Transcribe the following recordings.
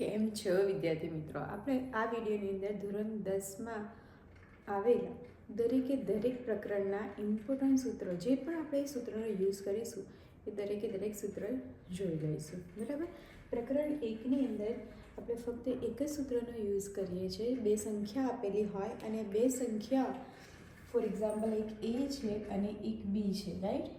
કેમ છો વિદ્યાર્થી મિત્રો? આપણે આ વિડીયોની અંદર ધોરણ દસમાં આવેલા દરેકે દરેક પ્રકરણના ઇમ્પોર્ટન્ટ સૂત્રો, જે પણ આપણે સૂત્રોનો યુઝ કરીશું, એ દરેકે દરેક સૂત્ર જોઈ લઈશું. બરાબર? પ્રકરણ એકની અંદર આપણે ફક્ત એક જ સૂત્રનો યુઝ કરીએ છીએ. બે સંખ્યા આપેલી હોય અને બે સંખ્યા ફોર એક્ઝામ્પલ એક એ છે અને એક બી છે રાઈટ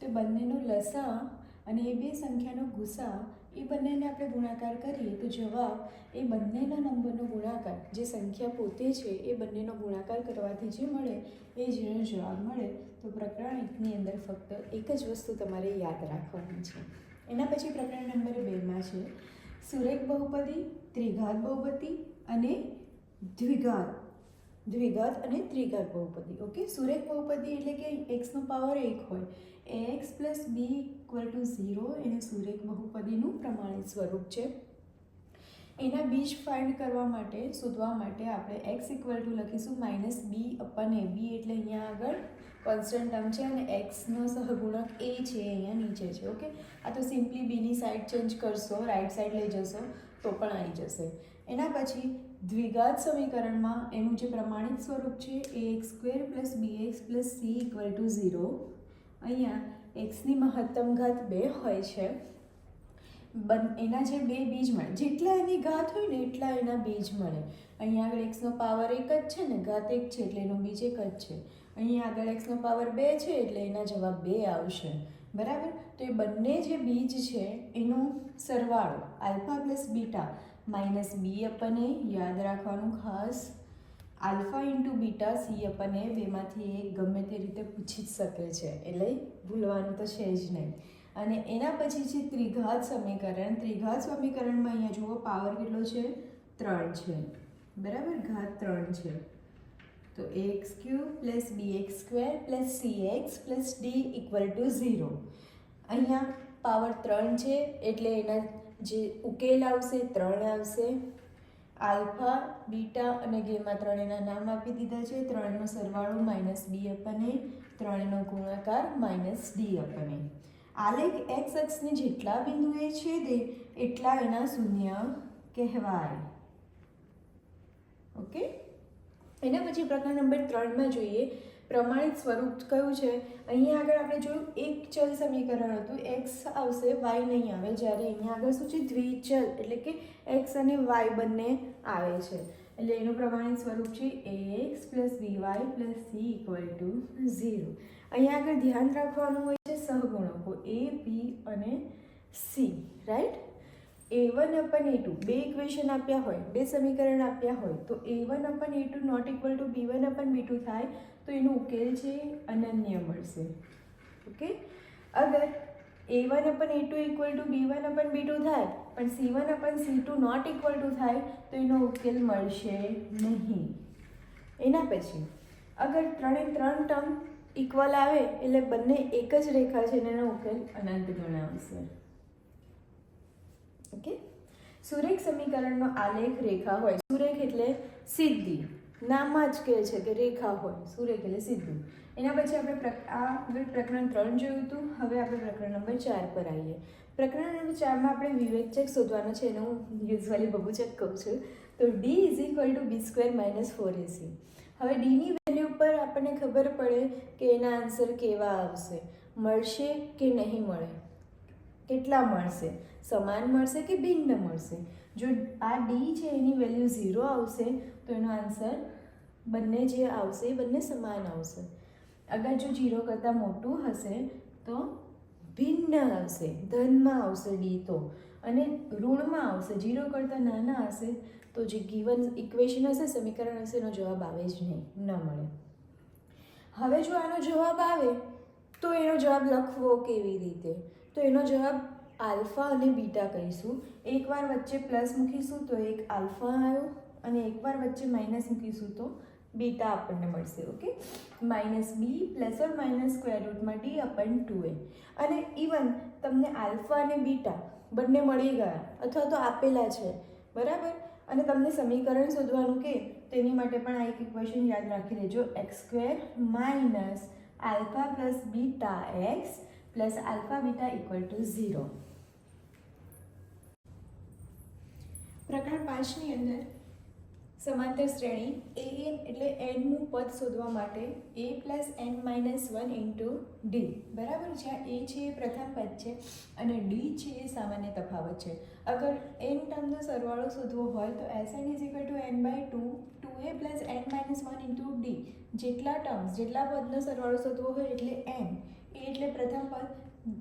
તો બંનેનો લસા અને એ બે સંખ્યાનો ગુસા એ બંનેને આપણે ગુણાકાર કરીએ તો જવાબ એ બંનેના નંબરનો ગુણાકાર, જે સંખ્યા પોતે છે એ બંનેનો ગુણાકાર કરવાથી જે મળે એ જ જવાબ મળે. તો પ્રકરણ એકની અંદર ફક્ત એક જ વસ્તુ તમારે યાદ રાખવાની છે. એના પછી પ્રકરણ નંબર બેમાં છે. સુરેખ બહુપદી, ત્રિઘાત બહુપદી અને દ્વિઘાત. દ્વિઘાત અને ત્રિઘાત બહુપદી. ઓકે સુરેખ બહુપદી એટલે કે એક્સનો પાવર એક હોય. X plus b equal to zero એને સુરેખ બહુપદીનું પ્રમાણિત સ્વરૂપ છે. એના બીજ ફાઇન્ડ કરવા માટે, શોધવા માટે આપણે એક્સ ઇક્વલ ટુ લખીશું minus b upon a b એટલે અહીંયા આગળ કોન્સ્ટન્ટ ટર્મ છે અને એક્સનો સહગુણક એ છે, અહીંયા નીચે છે. ઓકે આ તો સિમ્પલી બીની સાઈડ ચેન્જ કરશો રાઈટ સાઈડ લઈ જશો, તો પણ આવી જશે. એના પછી દ્વિઘાત સમીકરણમાં એનું જે પ્રમાણિત સ્વરૂપ છે a x square plus b x plus c equal to zero અહીંયા એક્સની મહત્તમ ઘાત બે હોય છે. બન, એના જે બે બીજ મળે, જેટલા એની ઘાત હોય ને એટલા એના બીજ મળે. અહીંયા આગળ એક્સનો પાવર એક જ છે ને ઘાત એક છે એટલે એનો બીજ એક જ છે. અહીંયા આગળ એક્સનો પાવર બે છે એટલે એના જવાબ બે આવશે. બરાબર? તો એ બંને જે બીજ છે એનો સરવાળો, alpha plus beta minus b upon a યાદ રાખવાનું ખાસ. Alpha into beta c upon a બેમાંથી એક ગમે તે રીતે પૂછી જ શકે છે, એટલે ભૂલવાનું તો છે જ નહીં. અને એના પછી છે ત્રિઘાત સમીકરણ, ત્રિઘાત સમીકરણમાં અહીંયા જુઓ પાવર કેટલો છે? ત્રણ છે. બરાબર? ઘાત ત્રણ છે. તો x cube plus b x square plus c x plus d equal to zero. અહીંયા પાવર ત્રણ છે, એટલે એના જે ઉકેલ આવશે, ત્રણ આવશે. આલ્ફા, બીટા અને ગેમા ત્રણેના નામ આપી દીધા છે. ત્રણનો સરવાળો માઇનસ બી અપને ત્રણનો ગુણાકાર માઇનસ ડી અપને આલેખ એક્સ અક્ષને જેટલા બિંદુએ છેદે એટલા એના શૂન્ય કહેવાય. ઓકે? એના પછી પ્રકાર નંબર ત્રણમાં જોઈએ. પ્રમાણિત સ્વરૂપ કયું છે? અહીંયા આગળ આપણે જોયું એક ચલ સમીકરણ હતું. એક્સ આવશે વાય નહીં આવે. જ્યારે અહીંયા આગળ શું છે? દ્વિચલ. એટલે કે એક્સ અને વાય બંને આવે છે. એટલે એનું પ્રમાણિત સ્વરૂપ છે x plus y plus c equal to zero અહીંયા આગળ ધ્યાન રાખવાનું હોય છે સહગુણકો એ બી અને c right a one upon a two બે ઇક્વેશન આપ્યા હોય, બે સમીકરણ આપ્યા હોય, તો a one upon a two not equal to b one upon b two થાય, તો એનો ઉકેલ છે અનન્ય મળશે. ઓકે અગર a one upon a two equal to b one upon b two થાય, પણ c one upon c two not equal to થાય, તો એનો ઉકેલ મળશે નહીં. એના પછી, અગર ત્રણે ત્રણ ટર્મ ઇક્વલ આવે, એટલે બંને એક જ રેખા છે એનો ઉકેલ અનંત ગણાવશે. ઓકે? સુરેખ સમીકરણનો આલેખ રેખા હોય. સુરેખ એટલે સીધી નામમાં જ કહે છે કે રેખા હોય. સુરેખ એટલે સીધું એના પછી આપણે આ પ્રકરણ ત્રણ જોયું હતું. હવે આપણે પ્રકરણ નંબર ચાર પર આવીએ. પ્રકરણ નંબર ચારમાં આપણે વિવેકચક શોધવાનો છે. એનું હું યુઝ્યુઅલી બબુ ચેક કહું છું. તો d is equal to b square minus four ac હવે ડીની વેલ્યુ પર આપણને ખબર પડે કે એના આન્સર કેવા આવશે. મળશે કે નહીં મળે. કેટલા મળશે? સમાન મળશે કે ભિન્ન મળશે? જો આ ડી છે, એની વેલ્યુ ઝીરો આવશે, તો એનો આન્સર બંને જે આવશે એ બંને સમાન આવશે. અગર જો ઝીરો કરતાં મોટું હશે, તો ભિન્ન આવશે. ધનમાં આવશે ડી તો. અને ઋણમાં આવશે. ઝીરો કરતાં નાના હશે, તો જે ગીવન ઇક્વેશન હશે, સમીકરણ હશે, એનો જવાબ આવે જ નહીં. ન મળે. હવે જો આનો જવાબ આવે, તો એનો જવાબ લખવો કેવી રીતે? તો એનો જવાબ આલ્ફા અને બીટા કહીશું. એકવાર વચ્ચે પ્લસ મૂકીશું તો એક આલ્ફા આવ્યો અને એકવાર વચ્ચે માઇનસ મૂકીશું તો બીટા આપણને મળશે, okay? Minus b plus or minus square રૂટમાં d upon two a. અને ઇવન તમને આલ્ફા અને બીટા બંને મળી ગયા અથવા તો આપેલા છે, બરાબર? અને તમને સમીકરણ શોધવાનું કે તેની માટે પણ આ એક ઇક્વેશન યાદ રાખી લેજો. X square minus alpha plus beta x plus alpha beta equal to zero પ્રકરણ પાંચની અંદર સમાંતર શ્રેણી એ એન એટલે એનનું પદ શોધવા માટે a plus n minus one into d બરાબર જ્યાં એ છે, એ પ્રથમ પદ છે અને ડી છે, એ સામાન્ય તફાવત છે. અગર એન ટર્મનો સરવાળો શોધવો હોય તો S n is equal to n by two two a plus n minus one into d જેટલા ટર્મ્સ, જેટલા પદનો સરવાળો શોધવો હોય એટલે એન એ એટલે પ્રથમ પદ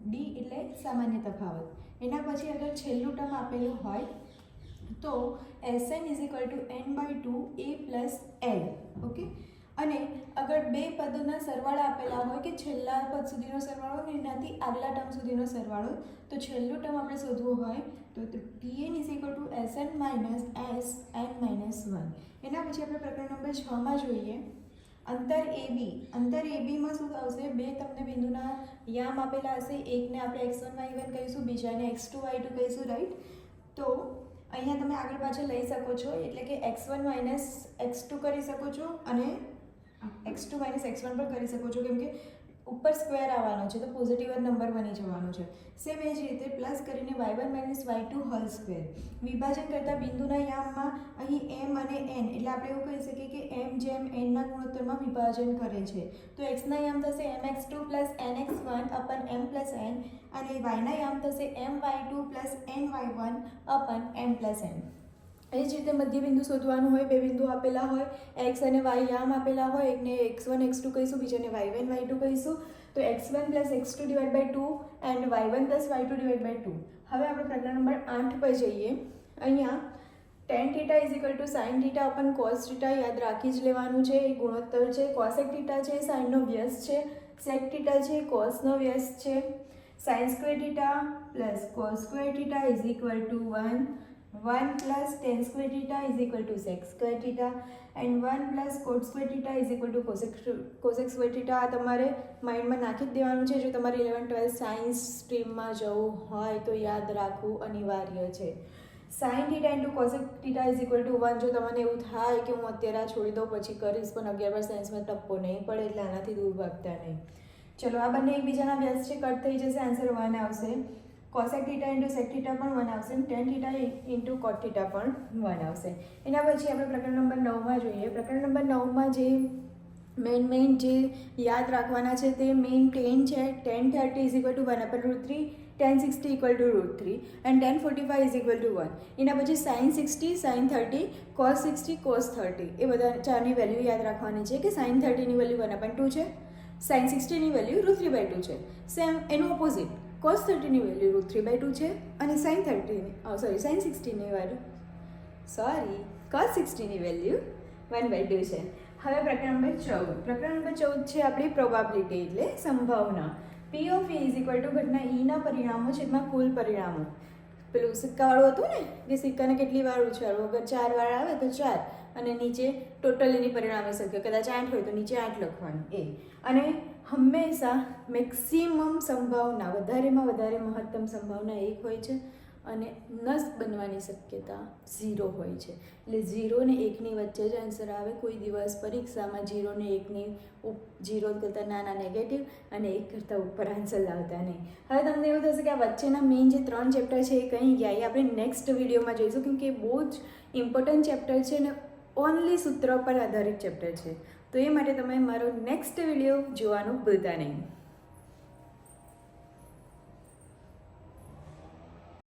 ડી એટલે સામાન્ય તફાવત. એના પછી અગર છેલ્લું ટર્મ આપેલું હોય, તો S n is equal to n by two a plus l okay અને અગર બે પદોના સરવાળા આપેલા હોય કે છેલ્લા પદ સુધીનો સરવાળો ને એનાથી આગલા ટર્મ સુધીનો સરવાળો તો છેલ્લું ટર્મ આપણે શોધવું હોય, તો pn n is equal to S n minus S n minus one એના પછી આપણે પ્રકરણ નંબર છમાં જોઈએ. અંતર એ બી. અંતર એ બીમાં શું આવશે? બે તમને બિંદુના યામ આપેલા હશે. એકને આપણે એક્સ વન વાય વન કહીશું, બીજાને એક્સ ટુ વાય ટુ કહીશું રાઈટ તો અહીંયા તમે આગળ પાછળ લઈ શકો છો, એટલે કે x one minus x two કરી શકો છો અને x two minus x one પણ કરી શકો છો. કેમ કે ઉપર સ્ક્વેર આવવાનો છે, તો પોઝિટિવ જ નંબર બની જવાનો છે. સેમ એ જ રીતે પ્લસ કરીને y one minus y two whole square વિભાજન કરતાં બિંદુના યામમાં અહીં એમ અને એન એટલે આપણે એવું કહી શકીએ કે એમ જેમ એનના ગુણોત્તરમાં વિભાજન કરે છે. તો એક્સના યામ થશે m x two plus n x one upon m plus n અને વાયના યામ થશે m y two plus n y one upon m plus n એ જ રીતે મધ્ય બિંદુ શોધવાનું હોય, બે બિંદુ આપેલા હોય એક્સ અને વાય યામ આપેલા હોય, એકને એક્સ વન એક્સ ટુ કહીશું, બીજાને વાય વન વાય ટુ કહીશું. તો x one plus x two divide by two and y one plus y two divide by two હવે આપણે પ્રકરણ નંબર આઠ પર જઈએ. અહીંયા tan theta is equal to sin theta upon cos theta યાદ રાખી જ લેવાનું છે. એ ગુણોત્તર છે. કોસેક થીટા છે સાઇનનો વ્યસ્ત છે. સેક થીટા છે કોસનો વ્યસ્ત છે. Sin square theta plus cos square theta is equal to one one plus tan square theta is equal to sec square theta and one plus cot square theta is equal to cosec square theta આ તમારે માઇન્ડમાં નાખી જ દેવાનું છે. જો તમારે eleven twelfth science સ્ટ્રીમમાં જવું હોય તો યાદ રાખવું અનિવાર્ય છે. Sin theta into cosec theta is equal to one જો તમને એવું થાય કે હું અત્યારે આ છોડી દઉં, પછી કરીશ, પણ અગિયાર બાર સાયન્સમાં ટપ્પો નહીં પડે એટલે આનાથી દૂર ભાગતા નહીં. ચલો, આ બંને એકબીજાના વ્યસ્ત છે. કટ થઈ જશે. આન્સર વન આવશે. Cosec theta into sec theta પણ વન આવશે tan theta into cot theta પણ વન આવશે એના પછી આપણે પ્રકરણ નંબર નવમાં જોઈએ. પ્રકરણ નંબર નવમાં જે મેઇન મેઇન જે યાદ રાખવાના છે તે મેઇન ટેન છે. Tan thirty is equal to one upon root three tan sixty equal to root three and tan forty five is equal to one એના પછી sin sixty sin thirty cos sixty cos thirty એ બધા ચારની value યાદ રાખવાની છે કે sign થર્ટીની value one upon two છે. Sign સિક્સટીની value root three by two છે. સેમ એનું opposite cos થર્ટીની value root three by two છે અને સાઇન થર્ટીની સોરી સાઇન સિક્સટીની વેલ્યુ સોરી કોસ સિક્સટીની વેલ્યુ વન બાય ટુ છે. હવે પ્રકરણ નંબર ચૌદ. પ્રકરણ નંબર ચૌદ છે આપણી પ્રોબાબિલિટી એટલે સંભાવના. P of is equal to ઘટના ઈના પરિણામો છે એમાં કુલ પરિણામો. પેલું સિક્કાવાળું હતું ને, કે સિક્કાને કેટલી વાર ઉછાળવું? અગર ચાર વાર આવે તો ચાર. અને નીચે ટોટલ એની પરિણામે શક્ય. કદાચ આઠ હોય તો નીચે આઠ લખવાનું. એ. અને હંમેશા મેક્સિમમ સંભાવના, વધારેમાં વધારે મહત્તમ સંભાવના એક હોય છે અને નસ બનવાની શક્યતા ઝીરો હોય છે. એટલે ઝીરો ને એકની વચ્ચે જ આન્સર આવે. કોઈ દિવસ પરીક્ષામાં ઝીરો ને એકની ઝીરો કરતાં નાના નેગેટિવ અને એક કરતાં ઉપર આન્સર લાવતા નહીં. હવે તમને એવું થશે કે આ વચ્ચેના મેઇન જે ત્રણ ચેપ્ટર છે એ કંઈ ગયા એ આપણે નેક્સ્ટ વિડીયોમાં જોઈશું કેમકે એ બહુ જ ઇમ્પોર્ટન્ટ ચેપ્ટર છે અને ઓનલી સૂત્ર પર આધારિત ચેપ્ટર છે. તો એ માટે તમે મારો નેક્સ્ટ વીડિયો જોવાનું ભૂલતા નહીં.